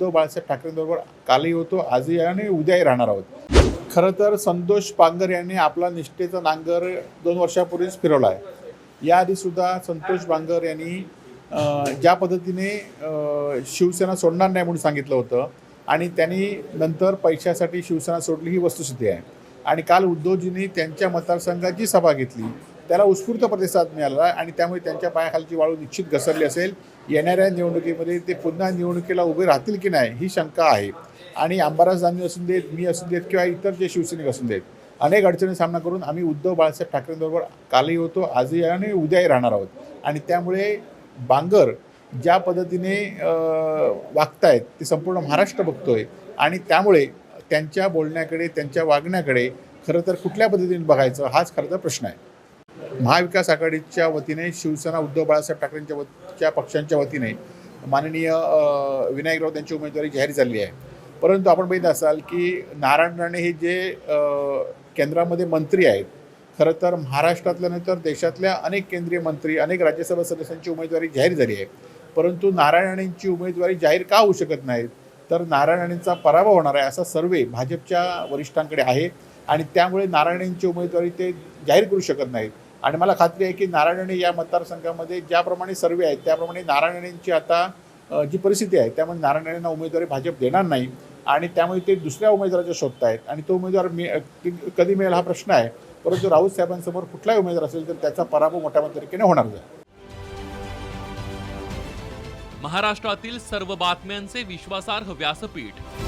उद्धव बाळासाहेब ठाकरेंबरोबर कालही होतो आजही आणि उद्याही राहणार आहोत. खरं तर संतोष पांगर यांनी आपला निष्ठेचा नांगर दोन वर्षापूर्वीच फिरवला आहे. याआधीसुद्धा संतोष बांगर यांनी ज्या पद्धतीने शिवसेना सोडणार नाही म्हणून सांगितलं होतं आणि त्यांनी नंतर पैशासाठी शिवसेना सोडली ही वस्तुस्थिती आहे. आणि काल उद्धवजींनी त्यांच्या मतदारसंघाची सभा घेतली. त्याला उत्स्फूर्त प्रतिसाद मिळाला आणि त्यामुळे त्यांच्या पायाखालची वाळू निश्चित घसरली असेल. येणाऱ्या निवडणुकीमध्ये ते पुन्हा निवडणुकीला उभे राहतील की नाही ही शंका आहे. आणि अंबादास दानवे असून देत मी असून देत किंवा इतर जे शिवसैनिक असून देत अनेक अडचणी सामना करून आम्ही उद्धव बाळासाहेब ठाकरेंबरोबर कालही होतो आजही आणि उद्याही राहणार आहोत. आणि त्यामुळे बांगर ज्या पद्धतीने वागतायत ते संपूर्ण महाराष्ट्र बघतोय. आणि त्यामुळे त्यांच्या बोलण्याकडे त्यांच्या वागण्याकडे खरं तर कुठल्या पद्धतीने बघायचं हाच खरं तर प्रश्न आहे. महाविकास आघाडीच्या वतीने शिवसेना उद्धव बाळासाहेब ठाकरेंच्या वतच्या पक्षांच्या वतीने माननीय विनायक राऊत यांची उमेदवारी जाहीर झाली आहे. परंतु आपण बघित असाल की नारायण राणे हे जे केंद्रामध्ये मंत्री आहेत खरं तर महाराष्ट्रातल्या नंतर देशातल्या अनेक केंद्रीय मंत्री अनेक राज्यसभा सदस्यांची उमेदवारी जाहीर झाली आहे. परंतु नारायण राणेंची उमेदवारी जाहीर का होऊ शकत नाहीत तर नारायण राणेंचा पराभव होणार आहे असा सर्वे भाजपच्या वरिष्ठांकडे आहे आणि त्यामुळे नारायण राणेंची उमेदवारी ते जाहीर करू शकत नाहीत. आणि मला खात्री आहे की नारायण या मतदारसंघामध्ये ज्याप्रमाणे सर्वे आहेत त्याप्रमाणे नारायण आता जी परिस्थिती आहे त्यामुळे नारायणांना उमेदवारी भाजप देणार नाही आणि त्यामुळे ते दुसऱ्या उमेदवाराच्या शोधत आहेत. आणि तो उमेदवार मी कधी मिळेल हा प्रश्न आहे. परंतु राऊत साहेबांसमोर कुठलाही उमेदवार असेल तर त्याचा पराभव मोठ्या तरीकेने होणार आहे. महाराष्ट्रातील सर्व बातम्यांचे विश्वासार्ह व्यासपीठ